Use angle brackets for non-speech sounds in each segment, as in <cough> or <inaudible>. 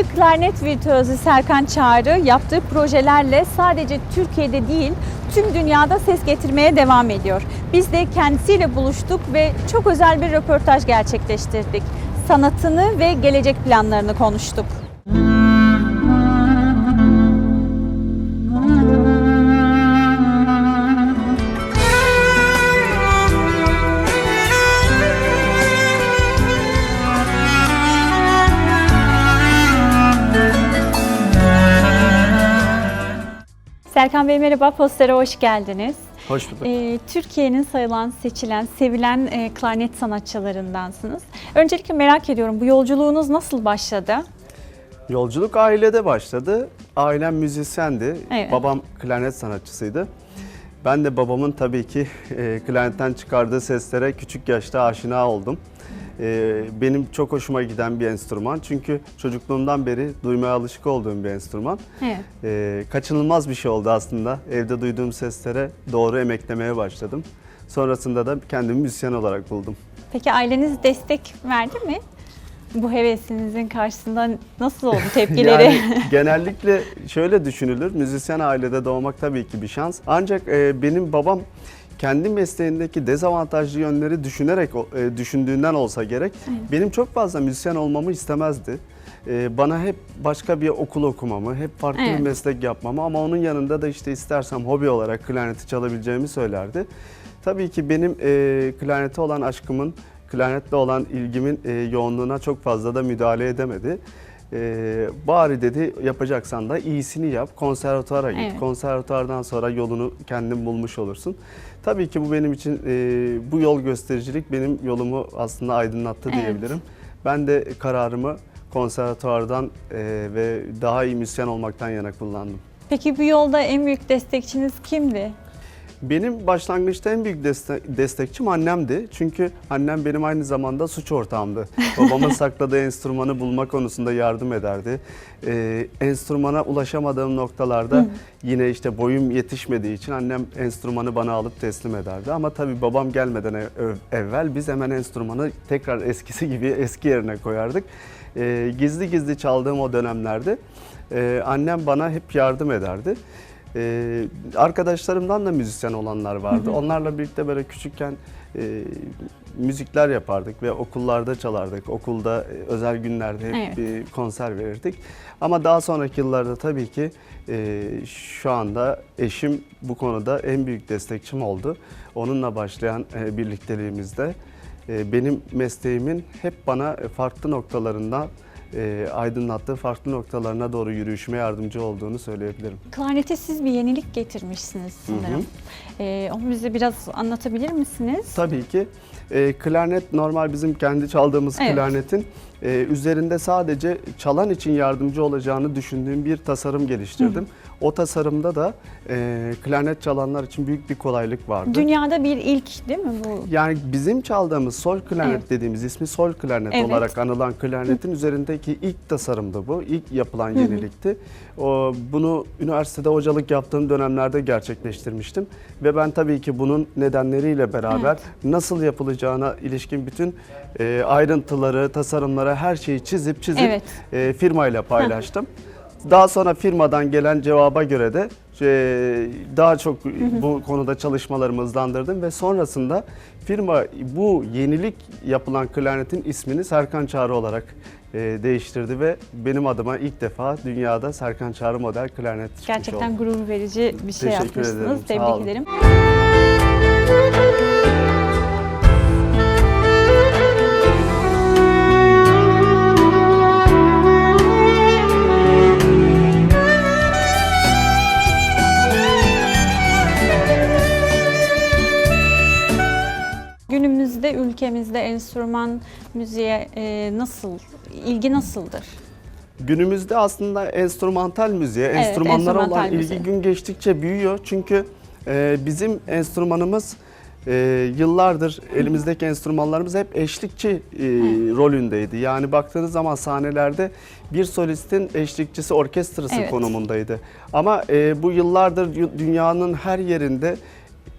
Ünlü klarnet virtüözü Serkan Çağrı yaptığı projelerle sadece Türkiye'de değil tüm dünyada ses getirmeye devam ediyor. Biz de kendisiyle buluştuk ve çok özel bir röportaj gerçekleştirdik. Sanatını ve gelecek planlarını konuştuk. Serkan Bey merhaba, Poster'e hoş geldiniz. Hoş bulduk. Ee, Türkiye'nin sayılan, seçilen, sevilen e, klarnet sanatçılarındansınız. Öncelikle merak ediyorum bu yolculuğunuz nasıl başladı? Yolculuk ailede başladı. Ailem müzisyendi. Evet. Babam klarnet sanatçısıydı. Ben de babamın tabii ki e, klarnetten çıkardığı seslere küçük yaşta aşina oldum. E, benim çok hoşuma giden bir enstrüman. Çünkü çocukluğumdan beri duymaya alışık olduğum bir enstrüman. Evet. E, kaçınılmaz bir şey oldu aslında. Evde duyduğum seslere doğru emeklemeye başladım. Sonrasında da kendimi müzisyen olarak buldum. Peki aileniz destek verdi mi? Bu hevesinizin karşısında nasıl oldu <laughs> tepkileri? Yani genellikle şöyle düşünülür. Müzisyen ailede doğmak tabii ki bir şans. Ancak e, benim babam kendi mesleğindeki dezavantajlı yönleri düşünerek e, düşündüğünden olsa gerek benim çok fazla müzisyen olmamı istemezdi. E, bana hep başka bir okul okumamı, hep farklı Evet. bir meslek yapmamı ama onun yanında da işte istersem hobi olarak klarneti çalabileceğimi söylerdi. Tabii ki benim e, klarnete olan aşkımın, klarnetle olan ilgimin e, yoğunluğuna çok fazla da müdahale edemedi. E, bari dedi yapacaksan da iyisini yap, konservatuara git. Evet. Konservatuardan sonra yolunu kendin bulmuş olursun. Tabii ki bu benim için e, bu yol göstericilik benim yolumu aslında aydınlattı Evet. diyebilirim. Ben de kararımı konservatuardan e, ve daha iyi müzisyen olmaktan yana kullandım. Peki bu yolda en büyük destekçiniz kimdi? Benim başlangıçta en büyük deste- destekçim annemdi. Çünkü annem benim aynı zamanda suç ortağımdı. <laughs> Babamın sakladığı enstrümanı bulma konusunda yardım ederdi. Ee, enstrümana ulaşamadığım noktalarda yine işte boyum yetişmediği için annem enstrümanı bana alıp teslim ederdi. Ama tabii babam gelmeden ev- ev- evvel biz hemen enstrümanı tekrar eskisi gibi <laughs> eski yerine koyardık. Ee, gizli gizli çaldığım o dönemlerde e, annem bana hep yardım ederdi. Ee, arkadaşlarımdan da müzisyen olanlar vardı. Onlarla birlikte böyle küçükken e, müzikler yapardık ve okullarda çalardık. Okulda e, özel günlerde hep Evet. bir konser verirdik. Ama daha sonraki yıllarda tabii ki e, şu anda eşim bu konuda en büyük destekçim oldu. Onunla başlayan e, birlikteliğimizde e, benim mesleğimin hep bana farklı noktalarından e, aydınlattığı farklı noktalarına doğru yürüyüşüme yardımcı olduğunu söyleyebilirim. Klarnete siz bir yenilik getirmişsiniz sanırım. Ee, onu bize biraz anlatabilir misiniz? Tabii ki. E, klarnet normal bizim kendi çaldığımız Evet. klarnetin e, üzerinde sadece çalan için yardımcı olacağını düşündüğüm bir tasarım geliştirdim. O tasarımda da e, klarnet çalanlar için büyük bir kolaylık vardı. Dünyada bir ilk değil mi bu? Yani bizim çaldığımız sol klarnet Evet. dediğimiz ismi sol klarnet Evet. olarak anılan klarnetin üzerindeki ilk tasarımdı bu. İlk yapılan yenilikti. O, bunu üniversitede hocalık yaptığım dönemlerde gerçekleştirmiştim. Ve ben tabii ki bunun nedenleriyle beraber nasıl yapılacağına ilişkin bütün e, ayrıntıları, tasarımları, her şeyi çizip çizip Evet. e, firmayla paylaştım. Daha sonra firmadan gelen cevaba göre de e, daha çok bu konuda çalışmalarımı hızlandırdım ve sonrasında firma bu yenilik yapılan klarnetin ismini Serkan Çağrı olarak e, değiştirdi ve benim adıma ilk defa dünyada Serkan Çağrı model klarnet çıkmış Gerçekten oldu. gurur verici bir şey Teşekkür yapmışsınız. ederim, Tebrik ederim. Ülkemizde enstrüman müziğe e, nasıl, ilgi nasıldır? Günümüzde aslında enstrümantal müziğe, Evet, enstrümanlara olan enstrümantal ilgi gün geçtikçe büyüyor. Çünkü e, bizim enstrümanımız e, yıllardır elimizdeki enstrümanlarımız hep eşlikçi e, rolündeydi. Yani baktığınız zaman sahnelerde bir solistin eşlikçisi orkestrası Evet. konumundaydı. Ama e, bu yıllardır dü- dünyanın her yerinde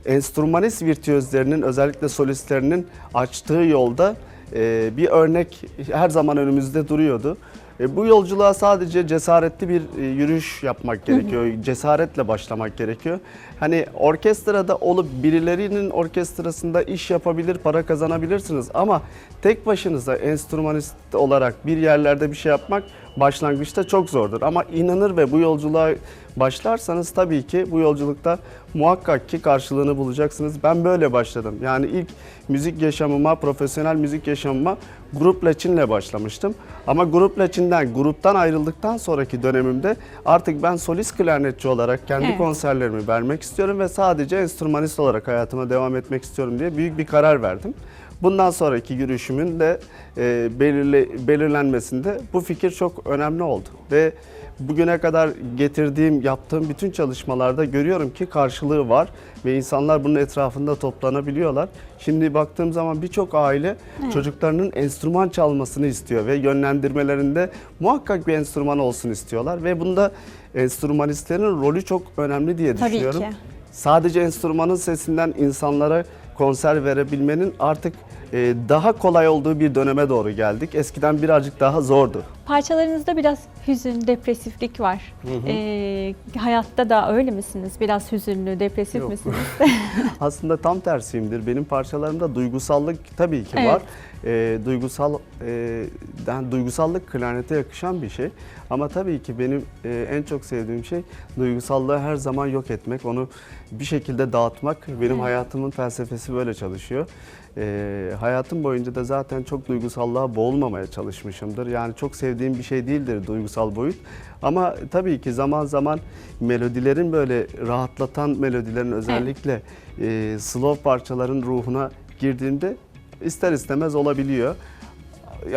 enstrümanist virtüözlerinin özellikle solistlerinin açtığı yolda e, bir örnek her zaman önümüzde duruyordu. E, bu yolculuğa sadece cesaretli bir e, yürüyüş yapmak gerekiyor. Cesaretle başlamak gerekiyor. Hani orkestrada olup birilerinin orkestrasında iş yapabilir, para kazanabilirsiniz ama tek başınıza enstrümanist olarak bir yerlerde bir şey yapmak başlangıçta çok zordur. Ama inanır ve bu yolculuğa başlarsanız tabii ki bu yolculukta muhakkak ki karşılığını bulacaksınız. Ben böyle başladım. Yani ilk müzik yaşamıma, profesyonel müzik yaşamıma Grup Laçin'le başlamıştım. Ama Grup Laçin'den, gruptan ayrıldıktan sonraki dönemimde artık ben solist klarnetçi olarak kendi Evet. konserlerimi vermek istiyorum ve sadece enstrümanist olarak hayatıma devam etmek istiyorum diye büyük bir karar verdim. Bundan sonraki yürüyüşümün de e, belirle, belirlenmesinde bu fikir çok önemli oldu. Ve bugüne kadar getirdiğim, yaptığım bütün çalışmalarda görüyorum ki karşılığı var ve insanlar bunun etrafında toplanabiliyorlar. Şimdi baktığım zaman birçok aile çocuklarının enstrüman çalmasını istiyor ve yönlendirmelerinde muhakkak bir enstrüman olsun istiyorlar ve bunda enstrümanistlerin rolü çok önemli diye Tabii düşünüyorum. ki. Sadece enstrümanın sesinden insanlara konser verebilmenin artık e, daha kolay olduğu bir döneme doğru geldik. Eskiden birazcık daha zordu. Parçalarınızda biraz hüzün, depresiflik var. Ee, hayatta da öyle misiniz? Biraz hüzünlü, depresif Yok. misiniz? <laughs> <laughs> Aslında tam tersiyimdir. Benim parçalarımda duygusallık tabii ki Evet. var. E, duygusal e, yani duygusallık klarnete yakışan bir şey. Ama tabii ki benim e, en çok sevdiğim şey duygusallığı her zaman yok etmek, onu bir şekilde dağıtmak. Benim Evet. hayatımın felsefesi böyle çalışıyor. E, hayatım boyunca da zaten çok duygusallığa boğulmamaya çalışmışımdır. Yani çok sevdiğim bir şey değildir duygusal boyut. Ama tabii ki zaman zaman melodilerin böyle rahatlatan melodilerin özellikle e, slow parçaların ruhuna girdiğimde ister istemez olabiliyor.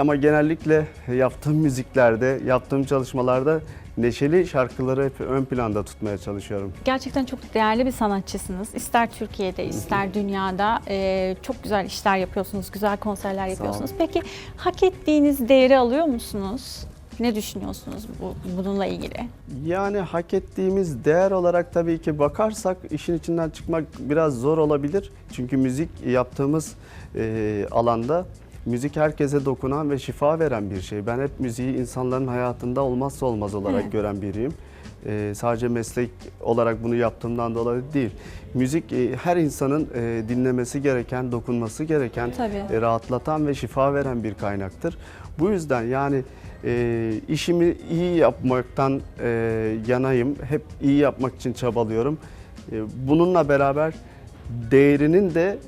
Ama genellikle yaptığım müziklerde, yaptığım çalışmalarda neşeli şarkıları hep ön planda tutmaya çalışıyorum. Gerçekten çok değerli bir sanatçısınız. İster Türkiye'de, ister dünyada ee, çok güzel işler yapıyorsunuz, güzel konserler yapıyorsunuz. Peki hak ettiğiniz değeri alıyor musunuz? Ne düşünüyorsunuz bu, bununla ilgili? Yani hak ettiğimiz değer olarak tabii ki bakarsak işin içinden çıkmak biraz zor olabilir. Çünkü müzik yaptığımız e, alanda müzik herkese dokunan ve şifa veren bir şey. Ben hep müziği insanların hayatında olmazsa olmaz olarak Evet. gören biriyim. E, sadece meslek olarak bunu yaptığımdan dolayı değil. Müzik e, her insanın e, dinlemesi gereken, dokunması gereken, Tabii. e, rahatlatan ve şifa veren bir kaynaktır. Bu yüzden yani e, işimi iyi yapmaktan e, yanayım. Hep iyi yapmak için çabalıyorum. E, bununla beraber değerinin de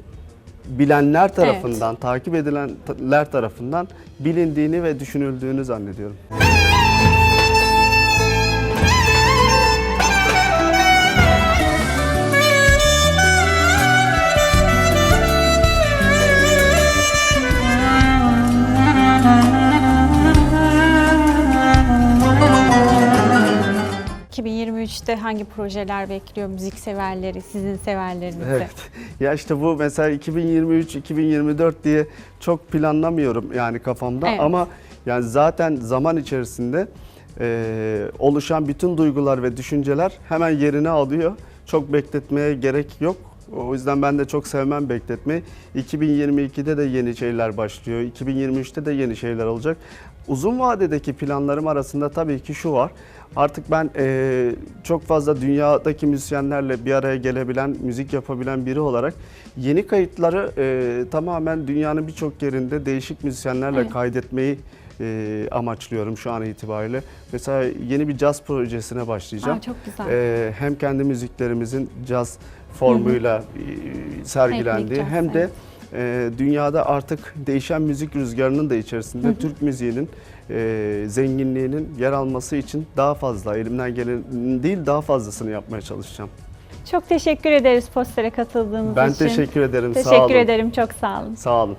bilenler tarafından, takip edilenler tarafından bilindiğini ve düşünüldüğünü zannediyorum. 2023'te hangi projeler bekliyor müzik severleri, sizin severlerinizi? Evet. Ya işte bu mesela 2023 2024 diye çok planlamıyorum yani kafamda Evet. ama yani zaten zaman içerisinde e, oluşan bütün duygular ve düşünceler hemen yerini alıyor. Çok bekletmeye gerek yok. O yüzden ben de çok sevmem bekletmeyi. 2022'de de yeni şeyler başlıyor. 2023'te de yeni şeyler olacak. Uzun vadedeki planlarım arasında tabii ki şu var. Artık ben eee, çok fazla dünyadaki müzisyenlerle bir araya gelebilen, müzik yapabilen biri olarak yeni kayıtları eee, tamamen dünyanın birçok yerinde değişik müzisyenlerle Evet. kaydetmeyi eee, amaçlıyorum şu an itibariyle. Mesela yeni bir caz projesine başlayacağım. Aa, çok güzel. Eee, hem kendi müziklerimizin caz formuyla eee, sergilendiği Teknik caz, hem de evet. Eee, dünyada artık değişen müzik rüzgarının da içerisinde Türk müziğinin eee, zenginliğinin yer alması için daha fazla elimden gelen değil daha fazlasını yapmaya çalışacağım. Çok teşekkür ederiz postere katıldığınız Ben için. teşekkür ederim. sağ Teşekkür olun. ederim. Çok sağ olun. Sağ olun.